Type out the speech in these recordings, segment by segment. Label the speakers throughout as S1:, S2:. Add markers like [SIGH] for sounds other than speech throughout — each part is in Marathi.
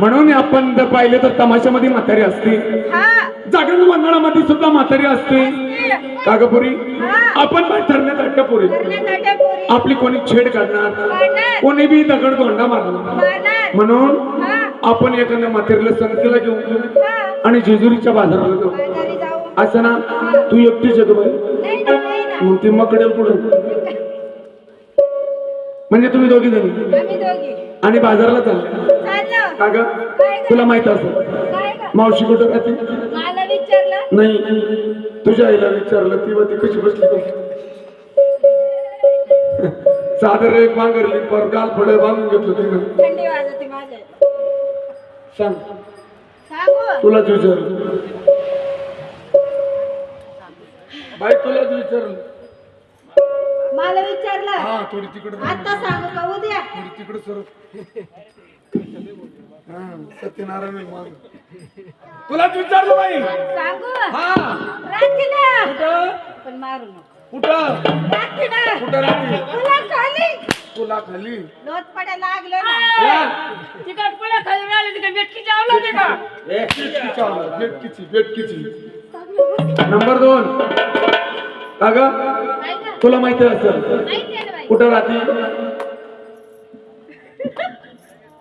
S1: म्हणून आपण जर पाहिलं तर तमाशामध्ये म्हातारी असते.
S2: हा.
S1: जागरण मंडळामध्ये सुद्धा म्हातारी असते. कागपुरी? आपण बाय ठरण्यात अट्टपुरी
S2: करण्यासाठी पोरी.
S1: आपली कोणी छेड काढणार. कोणी बी दगड गोंडा मारणार. म्हणून
S2: हा.
S1: आपण एखाद्या म्हातारीला संगतीला घेऊन जाऊ. आणि जेजुरीच्या बाजाराला जाऊ. असं ना? तू एकटीच का बाई. मग ती मकडेल पुढे [LAUGHS] म्हणजे तुम्ही दोघी जणी? आणि बाजाराला चालले. का ग? तुला माहीत
S2: ग?
S1: मावशी कुठं राहते? नाही. तुझ्या आईला विचारलं ती ती कशी बसली. सादर एक मांगरली पर गाल फळे बांधून घेतलं तिनं.
S2: थंडी वाजते माझ्या.
S1: सांग.
S2: सांगू?
S1: तुलाच विचारलं. बाई तुलाच विचारलं.
S2: मला विचारलं.
S1: हा थोडी तिकडे
S2: आता सांगू का? उद्या.
S1: थोडी तिकडे सर. हा सत्यनारायण माग तुलाच विचारलं बाई.
S2: सांगू?
S1: हा.
S2: राखी ना
S1: कुठं?
S2: पण मारू नको.
S1: कुठं?
S2: राखी ना
S1: कुठं राहते
S2: तुला खाली.
S1: तुला खाली?
S2: लोट पडायला लागलो ना?
S3: तिकड पुढे खाली मिळाली तिकडे भेटकी जावं लागते का?
S1: बेटकीची आवडत, बेटकीची बेटकीची नंबर दोन. का ग?
S2: काय ग?
S1: तुला माहिती असेल. कुठं राहते?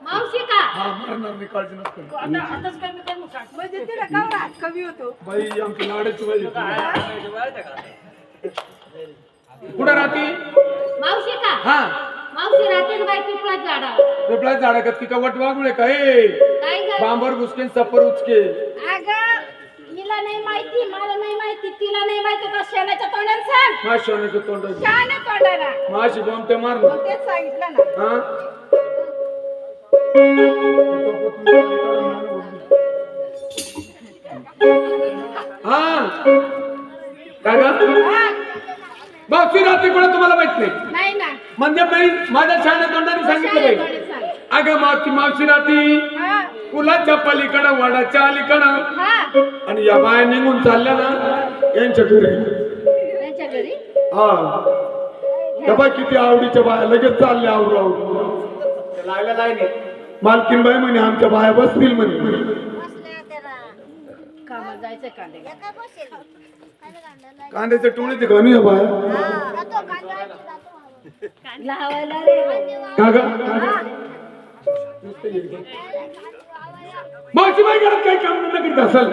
S2: मावशी का?
S1: हा मारणार नाही काळजी नसते
S3: आता आताच कमी कमी सांग
S2: म्हणजे तिला का हात कमी होतो.
S1: बाई आमची लाडाची बाई कुठं राहते?
S2: मावशी का?
S1: हा.
S2: मावशी राहते ना बाई पिपळा झाडा
S1: पिपळा झाडा का का वटवागुळे का? हे
S2: काय ग?
S1: बांबर घुसके सफर उचके
S2: अग हिला नाही माहिती मला नाही माहिती तिला नाही माहिती तर शेणाच्या तोंडाने सांग.
S1: मा सोन्याचं तोंड
S2: शहाण्या तोंडाला.
S1: माशी बॉम्बटे मार
S2: मग तेच सांगितलं ना.
S1: हा? हा? काय ग?
S2: हा,
S1: बापी रात्री कोणा तुम्हाला माहीत नाही.
S2: नाही ना.
S1: म्हणजे नाही माझ्या शाळेत तोंडाने सांगितलं बाई.
S2: सांग.
S1: अगं मावशी मावशी राती
S2: हा
S1: फुलाच्या पलीकडं वडाच्या अलीकडं.
S2: हा.
S1: आणि या बाया निघून चालल्या ना यांच्या घरी.
S2: त्यांच्या घरी?
S1: हा. किती आवडीच्या बाया लगेच चालल्या आवडू आवडू लायला लायने मालकीन बाई म्हणे आमच्या बाया बसतील म्हणे.
S2: कामाला जायचं कांदे
S1: कांद्याच्या टोळीचे घालू या बाया.
S2: लावायला रे.
S1: का मावशी बाई घरात काही काम धंदा करीत. असेल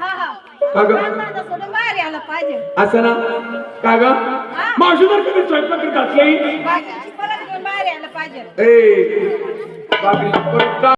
S2: हा हा.
S1: का ग? असं ना? का ग? मावशी जर कधी स्वयंपाक करीत असली ए परत